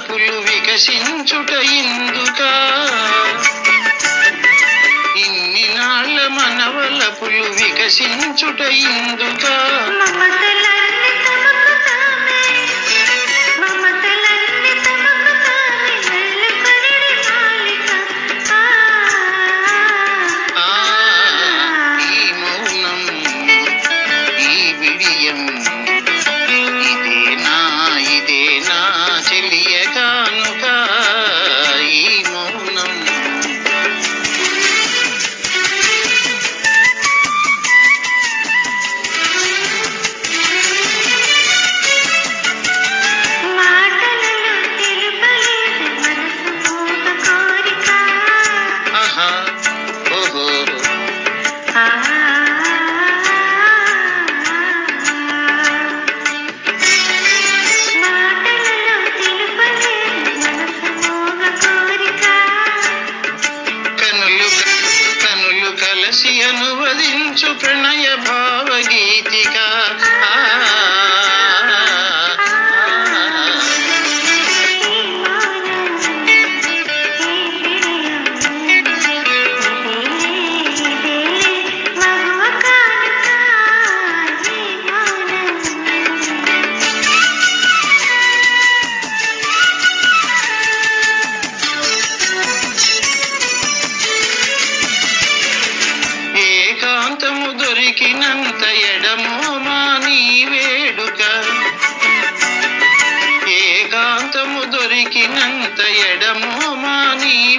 మార్పులు వికసించుట ఇందుక ఇన్ని నాళ్ళ మనవలపులు వికసించుట ఇందుక పలికినంత ఎడమోనా నీ వేడుక. ఏకాంతము దొరికినంత ఎడమోమా నీ